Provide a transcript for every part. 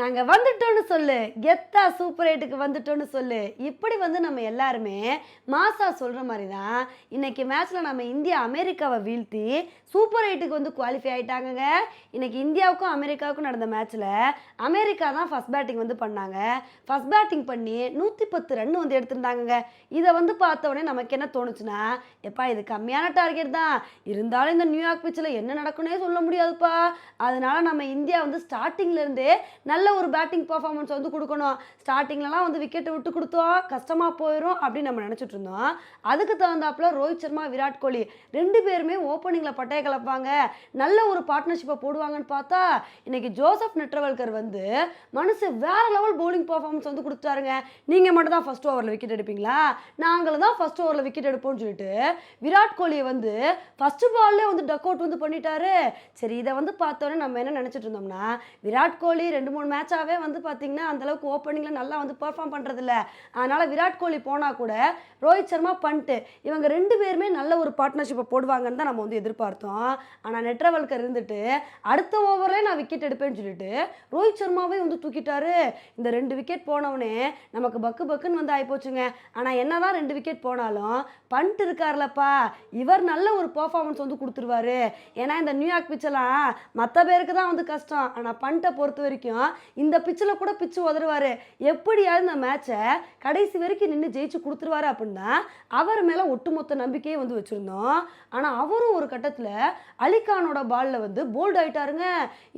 நாங்கள் வந்துட்டோன்னு சொல்லு. கெத்தா சூப்பர் எயிட்டுக்கு வந்துட்டோன்னு சொல்லு. இப்படி வந்து நம்ம எல்லாருமே மாசா சொல்கிற மாதிரி தான் இன்னைக்கு மேட்ச்சில் நம்ம இந்தியா அமெரிக்காவை வீழ்த்தி சூப்பர் எயிட்டுக்கு வந்து குவாலிஃபை ஆகிட்டாங்கங்க இன்னைக்கு இந்தியாவுக்கும் அமெரிக்காவுக்கும் நடந்த மேட்ச்சில் அமெரிக்கா தான் ஃபர்ஸ்ட் பேட்டிங் வந்து பண்ணாங்க. ஃபர்ஸ்ட் பேட்டிங் பண்ணி நூற்றி பத்து ரன் வந்து எடுத்திருந்தாங்கங்க. இதை வந்து பார்த்த உடனே நமக்கு என்ன தோணுச்சுன்னா எப்பா இது கம்மியான டார்கெட் தான். இருந்தாலும் இந்த நியூயார்க் பிச்சில் என்ன நடக்குன்னே சொல்ல முடியாதுப்பா. அதனால நம்ம இந்தியா வந்து ஸ்டார்டிங்லேருந்தே நல்ல நல்ல ஒரு பேட்டிங் பர்ஃபார்மன்ஸ் வந்து கொடுக்கணும். ஸ்டார்டிங்லலாம் வந்து விக்கெட்டை விட்டு கொடுத்தோம் கஷ்டமாக போயிடும் அப்படின்னு நம்ம நினச்சிட்டு இருந்தோம். அதுக்கு தகுந்தாப்புல ரோஹித் சர்மா விராட் கோலி ரெண்டு பேருமே ஓப்பனிங்கில் பட்டையை கலப்பாங்க. நல்ல ஒரு பார்ட்னர்ஷிப்பை போடுவாங்கன்னு பார்த்தா இன்னைக்கு ஜோசப் நெட்ரவல்கர் வந்து மனசு வேற லெவல் bowling பர்ஃபார்மன்ஸ் வந்து கொடுத்தாருங்க நீங்கள் மட்டும் தான் ஃபர்ஸ்ட் ஓவரில் விக்கெட் எடுப்பீங்களா? நாங்களும் தான் ஃபர்ஸ்ட் ஓவரில் விக்கெட் எடுப்போம்னு சொல்லிட்டு விராட் கோலியை வந்து ஃபர்ஸ்ட் பால்லே வந்து டக் அவுட் வந்து பண்ணிட்டாரு. சரி இதை வந்து பார்த்தோன்னே நம்ம என்ன நினச்சிட்டு இருந்தோம்னா விராட் கோலி ரெண்டு மூணு மேட்சாகவே வந்து பார்த்தீங்கன்னா அந்த அளவுக்கு ஓப்பனிங்கில் நல்லா வந்து பெர்ஃபார்ம் பண்ணுறதில்ல அதனால் விராட் கோலி போனால் கூட ரோஹித் சர்மா பண்ணிட்டு இவங்க ரெண்டு பேருமே நல்ல ஒரு பார்ட்னர்ஷிப்பை போடுவாங்கன்னு தான் நம்ம வந்து எதிர்பார்த்தோம். ஆனால் நெட்ரவல்கர் இருந்துட்டு அடுத்த ஓவரில் நான் விக்கெட் எடுப்பேன்னு சொல்லிட்டு ரோஹித் சர்மாவே வந்து தூக்கிட்டாரு. இந்த ரெண்டு விக்கெட் போனவனே நமக்கு பக்கு பக்குன்னு வந்து ஆகிப்போச்சுங்க ஆனால் என்ன தான் ரெண்டு விக்கெட் போனாலும் பண்ட் இருக்கார்லப்பா இவர் நல்ல ஒரு பர்ஃபார்மன்ஸ் வந்து கொடுத்துருவாரு. ஏன்னா இந்த நியூயார்க் பிச்செல்லாம் மற்ற பேருக்கு தான் வந்து கஷ்டம். ஆனால் பண்ட்டை பொறுத்த வரைக்கும் இந்த பிச்சில் கூட பிச்சு உதருவார் எப்படியாவது இந்த மேட்சை கடைசி வரைக்கும் நின்று ஜெயிச்சு கொடுத்துருவாரு அப்படின்னா அவர் மேலே ஒட்டுமொத்த நம்பிக்கையே வந்து வச்சுருந்தோம். ஆனால் அவரும் ஒரு கட்டத்தில் அலிகானோட பாலில் வந்து போல்ட் ஆயிட்டாருங்க.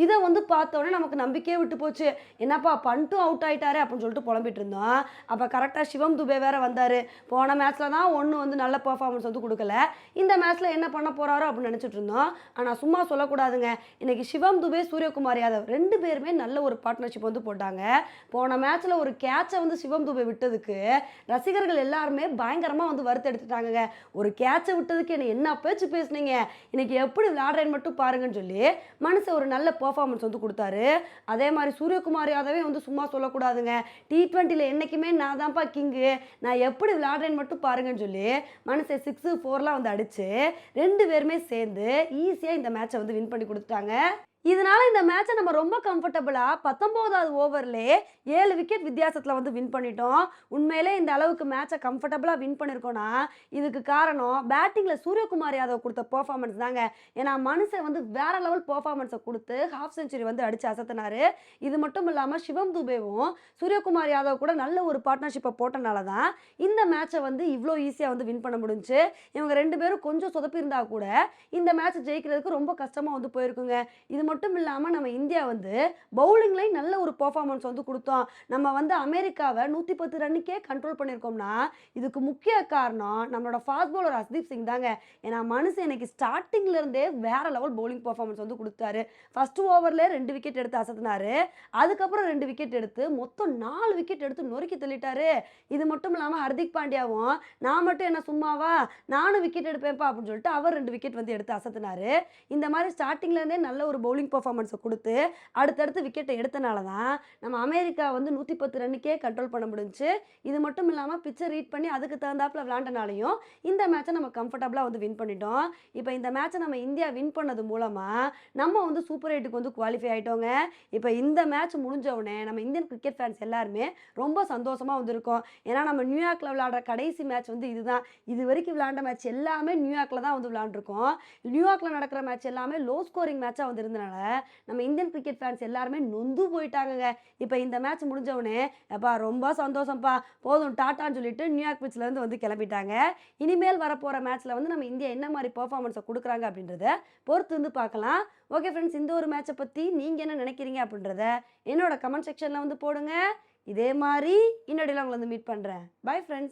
இதை வந்து பார்த்தோன்னே நமக்கு நம்பிக்கையே விட்டு போச்சு. என்னப்பா பண்ட்டும் அவுட் ஆயிட்டாரு அப்படின்னு சொல்லிட்டு புலம்பிட்டு இருந்தோம். அப்போ கரெக்டாக சிவம் துபே வேற வந்தார். போன மேட்ச்சில் தான் ஒன்று வந்து நல்ல பர்ஃபார்மன்ஸ் வந்து கொடுக்கல. இந்த மேட்ச்சில் என்ன பண்ண போகிறாரோ அப்படின்னு நினச்சிட்டு இருந்தோம். ஆனால் சும்மா சொல்லக்கூடாதுங்க. இன்னைக்கு சிவம் துபே சூரியகுமார் யாதவ் ரெண்டு பேருமே நல்ல ஒரு பார்ட்னர்ஷிப் வந்து போட்டாங்க. போன மேட்ச்சில் ஒரு கேட்சை வந்து சிவம் துபை விட்டதுக்கு ரசிகர்கள் எல்லாருமே பயங்கரமாக வந்து வறுத்து ஒரு கேட்சை விட்டதுக்கு என்ன என்ன பேச்சு பேசுனீங்க? இன்னைக்கு எப்படி விளையாடுறேன்னு மட்டும் பாருங்கன்னு சொல்லி மனுஷன் ஒரு நல்ல பெர்ஃபார்மன்ஸ் வந்து கொடுத்தாரு. அதே மாதிரி சூரியகுமார் யாதவே வந்து சும்மா சொல்லக்கூடாதுங்க. டி ட்வெண்ட்டியில் என்றைக்குமே நான் தான்ப்பா கிங்கு நான் எப்படி விளையாடுறேன்னு மட்டும் பாருங்கன்னு சொல்லி மனுஷன் சிக்ஸு ஃபோர்லாம் வந்து அடித்து ரெண்டு பேருமே சேர்ந்து ஈஸியாக இந்த மேட்சை வந்து வின் பண்ணி கொடுத்துட்டாங்க. இதனால இந்த மேட்சை நம்ம ரொம்ப கம்ஃபர்டபுளாக பத்தொம்போதாவது ஓவர்லே ஏழு விக்கெட் வித்தியாசத்தில் வந்து வின் பண்ணிட்டோம். உண்மையிலே இந்த அளவுக்கு மேட்சை கம்ஃபர்டபுளாக வின் பண்ணியிருக்கோன்னா இதுக்கு காரணம் பேட்டிங்கில் சூரியகுமார் யாதவ் கொடுத்த பர்ஃபார்மன்ஸ் தாங்க. ஏன்னா மனுஷன் வந்து வேற லெவல் பர்ஃபார்மன்ஸை கொடுத்து ஹாஃப் செஞ்சுரி வந்து அடிச்சு அசத்தினாரு. இது மட்டும் இல்லாமல் சிவம் துபேவும் சூரியகுமார் யாதவ் கூட நல்ல ஒரு பார்ட்னர்ஷிப்பை போட்டனால தான் இந்த மேட்சை வந்து இவ்வளோ ஈஸியாக வந்து வின் பண்ண முடிஞ்சு இவங்க ரெண்டு பேரும் கொஞ்சம் சொதப்பியிருந்தா கூட இந்த மேட்சை ஜெயிக்கிறதுக்கு ரொம்ப கஷ்டமாக வந்து போயிருக்குங்க. இது மட்டும் இல்லாமல் நம்ம இந்தியா வந்து பவுலிங்லேயும் நல்ல ஒரு பர்ஃபார்மன்ஸ் வந்து கொடுத்தோம். நம்ம வந்து அமெரிக்காவை நூற்றி பத்து ரன்னுக்கே கண்ட்ரோல் பண்ணியிருக்கோம்னா இதுக்கு முக்கிய காரணம் நம்மளோட ஃபாஸ்ட் பவுலர் ஹர்தீப் சிங் தாங்க. ஏன்னா மனுஷன் இன்னைக்கு ஸ்டார்டிங்ல இருந்தே வேற லெவல் பவுலிங் பர்ஃபார்மன்ஸ் வந்து கொடுத்தாரு. ஃபர்ஸ்ட் ஓவரில் ரெண்டு விக்கெட் எடுத்து அசத்தினாரு. அதுக்கப்புறம் ரெண்டு விக்கெட் எடுத்து மொத்தம் நாலு விக்கெட் எடுத்து நொறுக்கி தள்ளிட்டாரு. இது மட்டும் இல்லாமல் ஹர்திக் பாண்டியாவும் நான் மட்டும் என்ன சும்மாவா நானும் விக்கெட் எடுப்பேன்ப்பா அப்படின்னு சொல்லிட்டு அவர் ரெண்டு விக்கெட் வந்து எடுத்து அசத்தினாரு. இந்த மாதிரி ஸ்டார்டிங்ல இருந்தே நல்ல ஒரு பவுலிங் பர்ஃபார்மன்ஸை கொடுத்து அடுத்தடுத்து விக்கெட்டை எடுத்தனால தான் நம்ம அமெரிக்கா வந்து நூற்றி பத்து ரன்னுக்கே கண்ட்ரோல் பண்ண முடிஞ்சு இது மட்டும் இல்லாமல் பிச்சை ரீட் பண்ணி அதுக்கு தகுந்தாப்புல விளாண்டனாலையும் இந்த மேட்சை நம்ம கம்ஃபர்டபுளாக வந்து வின் பண்ணிட்டோம். இப்போ இந்த மேட்சை நம்ம இந்தியா வின் பண்ணது மூலமாக நம்ம வந்து சூப்பர் எயிட்டுக்கு வந்து குவாலிஃபை ஆகிட்டோங்க இப்போ இந்த மேட்ச் முடிஞ்ச உடனே நம்ம இந்தியன் கிரிக்கெட் ஃபேன்ஸ் எல்லாருமே ரொம்ப சந்தோஷமாக வந்திருக்கோம். ஏன்னா நம்ம நியூயார்க்கில் விளாடுற கடைசி மேட்ச் வந்து இதுதான். இது வரைக்கும் விளாண்ட மேட்ச் எல்லாமே நியூயார்க்கில் தான் வந்து விளாண்டுருக்கோம் நியூயார்க்கில் நடக்கிற மேட்ச் எல்லாமே லோ ஸ்கோரிங் மேட்சாக வந்து இருந்தனால நம்ம இந்தியன் கிரிக்கெட் ஃபேன்ஸ் எல்லாருமே நொந்து போயிட்டாங்கங்க. இப்போ இந்த மேட்ச் முடிஞ்சவுடனே எப்பா ரொம்ப சந்தோஷம்ப்பா போதும் டாட்டான்னு சொல்லிட்டு நியூயார்க் pitchல வந்து கிளம்பிட்டாங்க. இனிமேல் வரப்போகிற மேட்ச்சில் வந்து நம்ம இந்தியா என்ன மாதிரி பர்ஃபார்மன்ஸை கொடுக்குறாங்க அப்படின்றத பொறுத்து வந்து பார்க்கலாம். ஓகே ஃப்ரெண்ட்ஸ் இந்த ஒரு மேட்சை பற்றி நீங்கள் என்ன நினைக்கிறீங்க அப்படின்றத என்னோட கமெண்ட் செக்ஷனில் வந்து போடுங்க. இதே மாதிரி இன்னொடையில் உங்களை வந்து மீட் பண்ணுறேன் பை ஃப்ரெண்ட்ஸ்